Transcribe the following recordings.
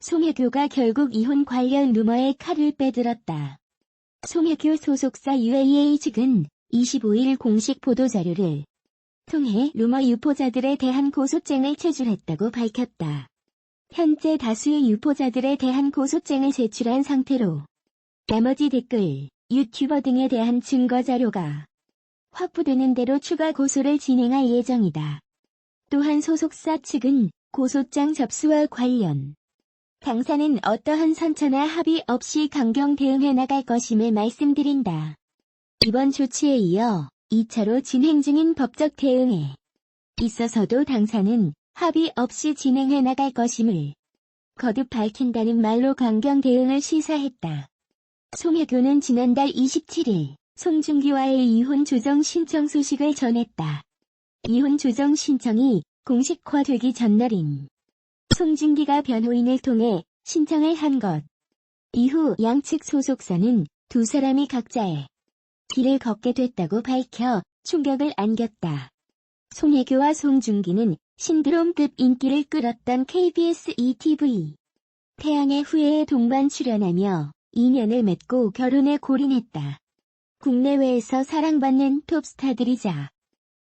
송혜교가 결국 이혼 관련 루머에 칼을 빼들었다. 송혜교 소속사 UAA 측은 25일 공식 보도자료를 통해 루머 유포자들에 대한 고소장을 제출했다고 밝혔다. 현재 다수의 유포자들에 대한 고소장을 제출한 상태로 나머지 댓글, 유튜버 등에 대한 증거 자료가 확보되는 대로 추가 고소를 진행할 예정이다. 또한 소속사 측은 고소장 접수와 관련 당사는 어떠한 선처나 합의 없이 강경 대응해 나갈 것임을 말씀드린다. 이번 조치에 이어 2차로 진행 중인 법적 대응에 있어서도 당사는 합의 없이 진행해 나갈 것임을 거듭 밝힌다는 말로 강경 대응을 시사했다. 송혜교는 지난달 27일 송중기와의 이혼 조정 신청 소식을 전했다. 이혼 조정 신청이 공식화되기 전날인 송중기가 변호인을 통해 신청을 한 것. 이후 양측 소속사는 두 사람이 각자의 길을 걷게 됐다고 밝혀 충격을 안겼다. 송혜교와 송중기는 신드롬급 인기를 끌었던 KBS ETV 태양의 후예에 동반 출연하며 인연을 맺고 결혼에 골인했다. 국내외에서 사랑받는 톱스타들이자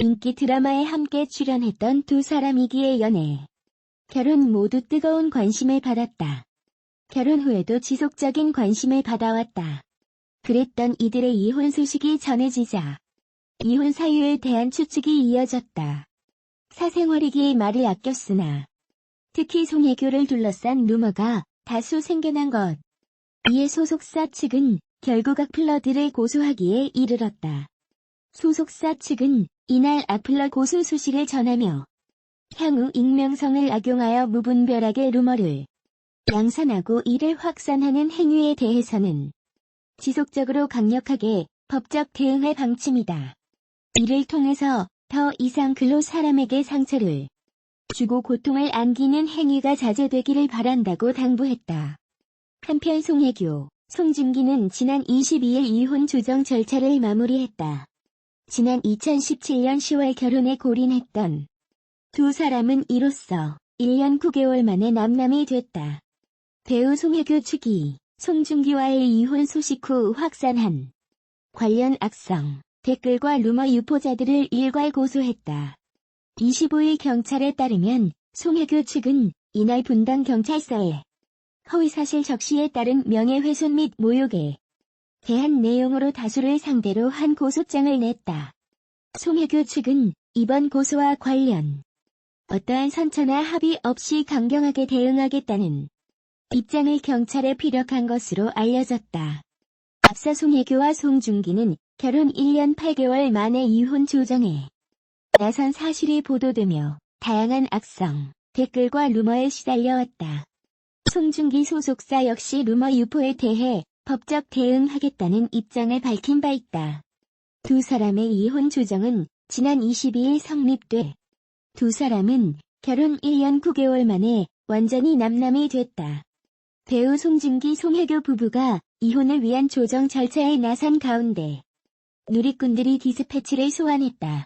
인기 드라마에 함께 출연했던 두 사람이기에 연애. 결혼 모두 뜨거운 관심을 받았다. 결혼 후에도 지속적인 관심을 받아왔다. 그랬던 이들의 이혼 소식이 전해지자 이혼 사유에 대한 추측이 이어졌다. 사생활이기에 말을 아꼈으나 특히 송혜교를 둘러싼 루머가 다수 생겨난 것. 이에 소속사 측은 결국 악플러들을 고소하기에 이르렀다. 소속사 측은 이날 악플러 고소 소식을 전하며 향후 익명성을 악용하여 무분별하게 루머를 양산하고 이를 확산하는 행위에 대해서는 지속적으로 강력하게 법적 대응할 방침이다. 이를 통해서 더 이상 글로 사람에게 상처를 주고 고통을 안기는 행위가 자제되기를 바란다고 당부했다. 한편 송혜교, 송중기는 지난 22일 이혼 조정 절차를 마무리했다. 지난 2017년 10월 결혼에 골인했던 두 사람은 이로써 1년 9개월 만에 남남이 됐다. 배우 송혜교 측이 송중기와의 이혼 소식 후 확산한 관련 악성, 댓글과 루머 유포자들을 일괄 고소했다. 25일 경찰에 따르면 송혜교 측은 이날 분당 경찰서에 허위사실 적시에 따른 명예훼손 및 모욕에 대한 내용으로 다수를 상대로 한 고소장을 냈다. 송혜교 측은 이번 고소와 관련 어떠한 선처나 합의 없이 강경하게 대응하겠다는 입장을 경찰에 피력한 것으로 알려졌다. 앞서 송혜교와 송중기는 결혼 1년 8개월 만에 이혼 조정에 나선 사실이 보도되며 다양한 악성, 댓글과 루머에 시달려왔다. 송중기 소속사 역시 루머 유포에 대해 법적 대응하겠다는 입장을 밝힌 바 있다. 두 사람의 이혼 조정은 지난 22일 성립돼 두 사람은 결혼 1년 9개월 만에 완전히 남남이 됐다. 배우 송중기 송혜교 부부가 이혼을 위한 조정 절차에 나선 가운데 누리꾼들이 디스패치를 소환했다.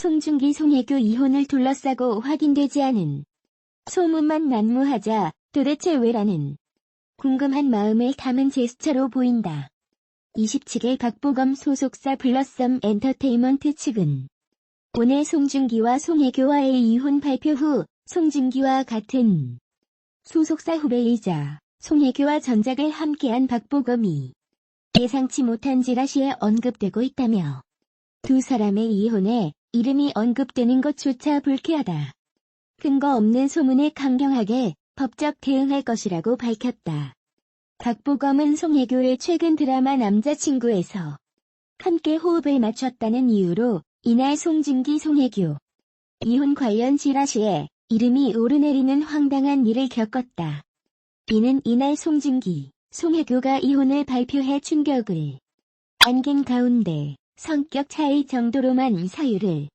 송중기 송혜교 이혼을 둘러싸고 확인되지 않은 소문만 난무하자 도대체 왜라는 궁금한 마음을 담은 제스처로 보인다. 27일 박보검 소속사 블러썸 엔터테인먼트 측은 오늘 송중기와 송혜교와의 이혼 발표 후 송중기와 같은 소속사 후배이자 송혜교와 전작을 함께한 박보검이 예상치 못한 지라시에 언급되고 있다며 두 사람의 이혼에 이름이 언급되는 것조차 불쾌하다. 근거 없는 소문에 강경하게 법적 대응할 것이라고 밝혔다. 박보검은 송혜교를 최근 드라마 남자친구에서 함께 호흡을 맞췄다는 이유로 이날 송중기 송혜교 이혼 관련 지라시에 이름이 오르내리는 황당한 일을 겪었다. 이는 이날 송중기, 송혜교가 이혼을 발표해 충격을 안긴 가운데 성격 차이 정도로만 사유를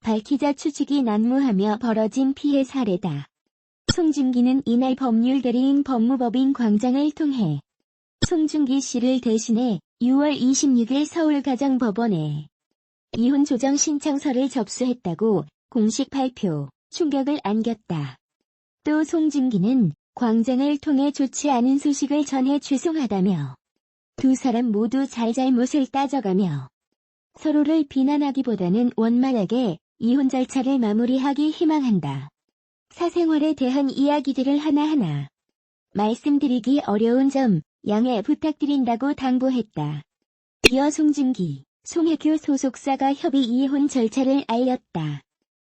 밝히자 추측이 난무하며 벌어진 피해 사례다. 송중기는 이날 법률 대리인 법무법인 광장을 통해 송중기 씨를 대신해 6월 26일 서울가정법원에 이혼 조정 신청서를 접수했다고 공식 발표, 충격을 안겼다. 또 송중기는 광장을 통해 좋지 않은 소식을 전해 죄송하다며 두 사람 모두 잘잘못을 따져가며 서로를 비난하기보다는 원만하게 이혼 절차를 마무리하기 희망한다. 사생활에 대한 이야기들을 하나하나 말씀드리기 어려운 점 양해 부탁드린다고 당부했다. 이어 송중기, 송혜교 소속사가 협의 이혼 절차를 알렸다.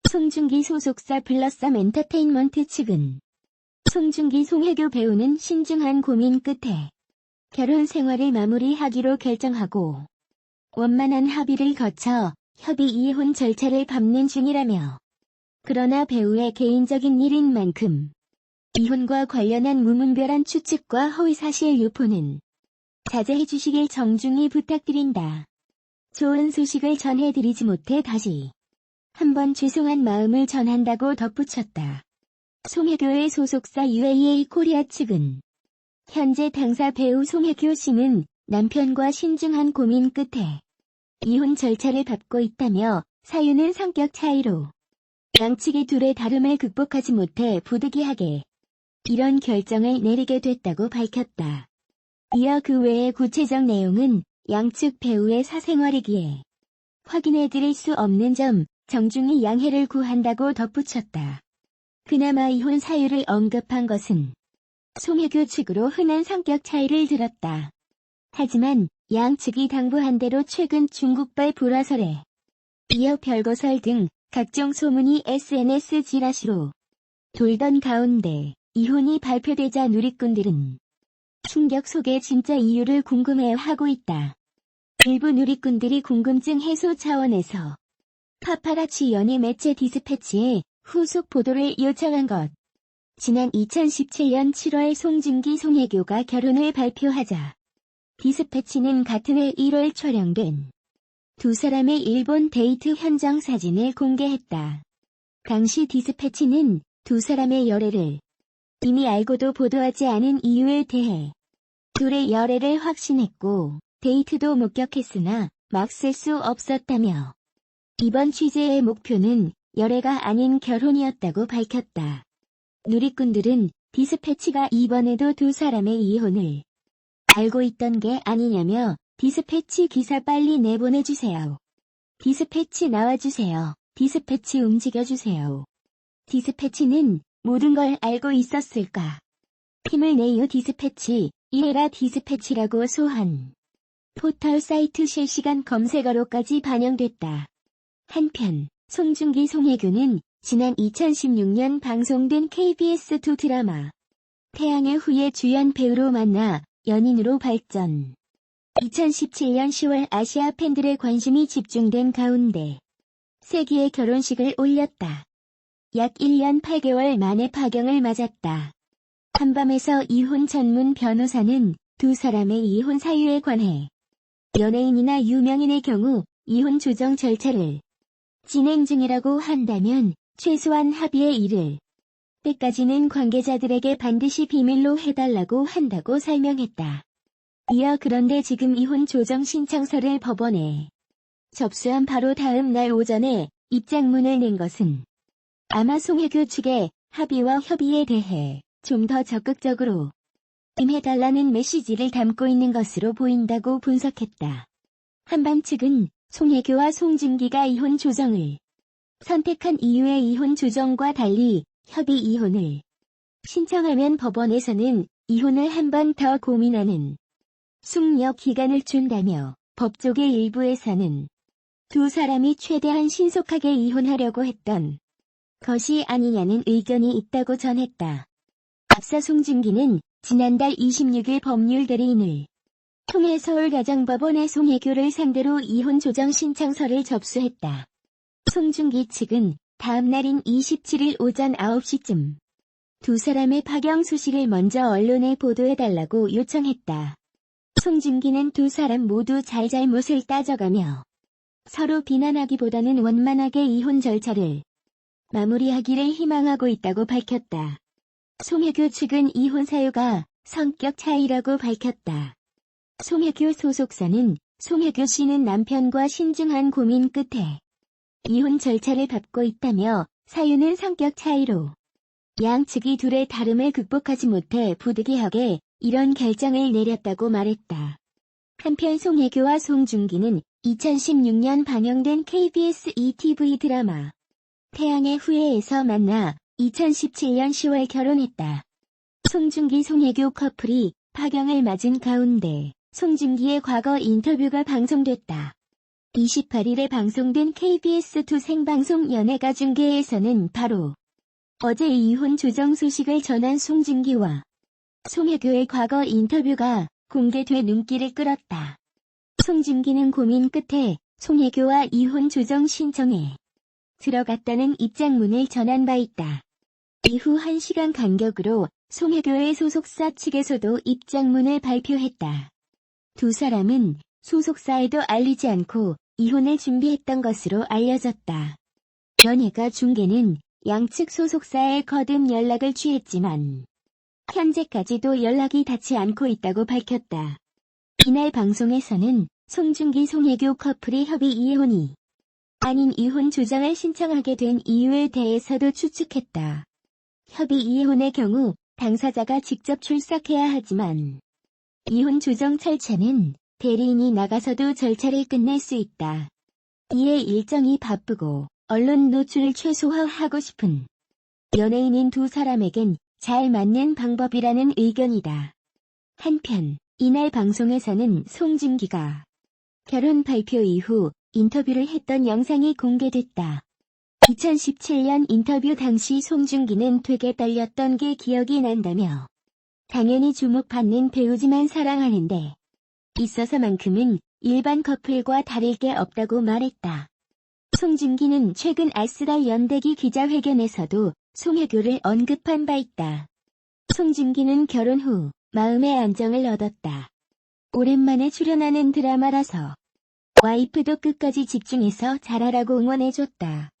송중기 소속사 블러썸 엔터테인먼트 측은 송중기 송혜교 배우는 신중한 고민 끝에 결혼 생활을 마무리하기로 결정하고 원만한 합의를 거쳐 협의 이혼 절차를 밟는 중이라며 그러나 배우의 개인적인 일인 만큼 이혼과 관련한 무문별한 추측과 허위사실 유포는 자제해 주시길 정중히 부탁드린다. 좋은 소식을 전해드리지 못해 다시 한번 죄송한 마음을 전한다고 덧붙였다. 송혜교의 소속사 UAA 코리아 측은 현재 당사 배우 송혜교 씨는 남편과 신중한 고민 끝에 이혼 절차를 밟고 있다며 사유는 성격 차이로 양측이 둘의 다름을 극복하지 못해 부득이하게 이런 결정을 내리게 됐다고 밝혔다. 이어 그 외의 구체적 내용은 양측 배우의 사생활이기에 확인해 드릴 수 없는 점 정중히 양해를 구한다고 덧붙였다. 그나마 이혼 사유를 언급한 것은 송혜교 측으로 흔한 성격 차이를 들었다. 하지만 양측이 당부한 대로 최근 중국발 불화설에 이어 별거설 등 각종 소문이 SNS 지라시로 돌던 가운데 이혼이 발표되자 누리꾼들은 충격 속의 진짜 이유를 궁금해하고 있다. 일부 누리꾼들이 궁금증 해소 차원에서 파파라치 연예 매체 디스패치에 후속 보도를 요청한 것. 지난 2017년 7월 송중기 송혜교가 결혼을 발표하자 디스패치는 같은 해 1월 촬영된 두 사람의 일본 데이트 현장 사진을 공개했다. 당시 디스패치는 두 사람의 열애를 이미 알고도 보도하지 않은 이유에 대해 둘의 열애를 확신했고 데이트도 목격했으나 막쓸 수 없었다며 이번 취재의 목표는 열애가 아닌 결혼이었다고 밝혔다. 누리꾼들은 디스패치가 이번에도 두 사람의 이혼을 알고 있던 게 아니냐며 디스패치 기사 빨리 내보내주세요. 디스패치 나와주세요. 디스패치 움직여주세요. 디스패치는 모든 걸 알고 있었을까? 힘을 내요 디스패치, 이해라 디스패치라고 소한. 포털 사이트 실시간 검색어로까지 반영됐다. 한편, 송중기 송혜교는 지난 2016년 방송된 KBS2 드라마 태양의 후예 주연 배우로 만나 연인으로 발전. 2017년 10월 아시아 팬들의 관심이 집중된 가운데 세기의 결혼식을 올렸다. 약 1년 8개월 만에 파경을 맞았다. 한밤에서 이혼 전문 변호사는 두 사람의 이혼 사유에 관해 연예인이나 유명인의 경우 이혼 조정 절차를 진행 중이라고 한다면 최소한 합의에 이를 때까지는 관계자들에게 반드시 비밀로 해달라고 한다고 설명했다. 이어 그런데 지금 이혼 조정 신청서를 법원에 접수한 바로 다음 날 오전에 입장문을 낸 것은 아마 송혜교 측의 합의와 협의에 대해 좀 더 적극적으로 임 해달라는 메시지를 담고 있는 것으로 보인다고 분석했다. 한반 측은 송혜교와 송중기가 이혼 조정을 선택한 이유의 이혼 조정과 달리 협의 이혼을 신청하면 법원에서는 이혼을 한 번 더 고민하는 숙려 기간을 준다며 법조계 일부에서는 두 사람이 최대한 신속하게 이혼하려고 했던 것이 아니냐는 의견이 있다고 전했다. 앞서 송중기는 지난달 26일 법률 대리인을 통해 서울가정법원에 송혜교를 상대로 이혼 조정 신청서를 접수했다. 송중기 측은 다음 날인 27일 오전 9시쯤 두 사람의 파경 소식을 먼저 언론에 보도해달라고 요청했다. 송중기는 두 사람 모두 잘잘못을 따져가며 서로 비난하기보다는 원만하게 이혼 절차를 마무리하기를 희망하고 있다고 밝혔다. 송혜교 측은 이혼 사유가 성격 차이라고 밝혔다. 송혜교 소속사는 송혜교 씨는 남편과 신중한 고민 끝에 이혼 절차를 밟고 있다며 사유는 성격 차이로 양측이 둘의 다름을 극복하지 못해 부득이하게 이런 결정을 내렸다고 말했다. 한편 송혜교와 송중기는 2016년 방영된 KBS ETV 드라마 태양의 후예에서 만나 2017년 10월 결혼했다. 송중기 송혜교 커플이 파경을 맞은 가운데 송중기의 과거 인터뷰가 방송됐다. 28일에 방송된 KBS2 생방송 연예가 중계에서는 바로 어제 이혼 조정 소식을 전한 송중기와 송혜교의 과거 인터뷰가 공개돼 눈길을 끌었다. 송중기는 고민 끝에 송혜교와 이혼 조정 신청에 들어갔다는 입장문을 전한 바 있다. 이후 1시간 간격으로 송혜교의 소속사 측에서도 입장문을 발표했다. 두 사람은 소속사에도 알리지 않고 이혼을 준비했던 것으로 알려졌다. 연예가 중계는 양측 소속사에 거듭 연락을 취했지만 현재까지도 연락이 닿지 않고 있다고 밝혔다. 이날 방송에서는 송중기 송혜교 커플이 협의 이혼이 아닌 이혼 조정을 신청하게 된 이유에 대해서도 추측했다. 협의 이혼의 경우 당사자가 직접 출석해야 하지만 이혼 조정 절차는 대리인이 나가서도 절차를 끝낼 수 있다. 이에 일정이 바쁘고 언론 노출을 최소화하고 싶은 연예인인 두 사람에겐 잘 맞는 방법이라는 의견이다. 한편 이날 방송에서는 송중기가 결혼 발표 이후 인터뷰를 했던 영상이 공개됐다. 2017년 인터뷰 당시 송중기는 되게 떨렸던 게 기억이 난다며 당연히 주목받는 배우지만 사랑하는데 있어서만큼은 일반 커플과 다를 게 없다고 말했다. 송중기는 최근 알쓰달 연대기 기자회견에서도 송혜교를 언급한 바 있다. 송중기는 결혼 후 마음의 안정을 얻었다. 오랜만에 출연하는 드라마라서 와이프도 끝까지 집중해서 잘하라고 응원해줬다.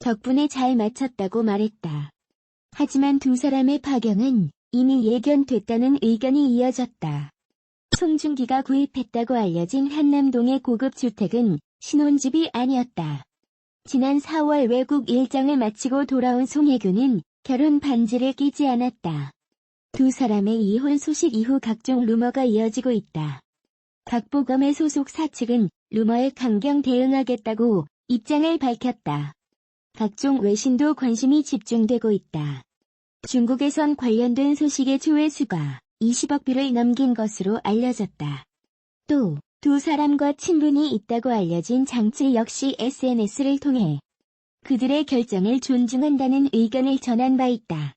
덕분에 잘 마쳤다고 말했다. 하지만 두 사람의 파경은 이미 예견됐다는 의견이 이어졌다. 송중기가 구입했다고 알려진 한남동의 고급 주택은 신혼집이 아니었다. 지난 4월 외국 일정을 마치고 돌아온 송혜교는 결혼 반지를 끼지 않았다. 두 사람의 이혼 소식 이후 각종 루머가 이어지고 있다. 박보검의 소속 사측은 루머에 강경 대응하겠다고 입장을 밝혔다. 각종 외신도 관심이 집중되고 있다. 중국에선 관련된 소식의 조회수가 20억 뷰를 넘긴 것으로 알려졌다. 또 두 사람과 친분이 있다고 알려진 장치 역시 SNS를 통해 그들의 결정을 존중한다는 의견을 전한 바 있다.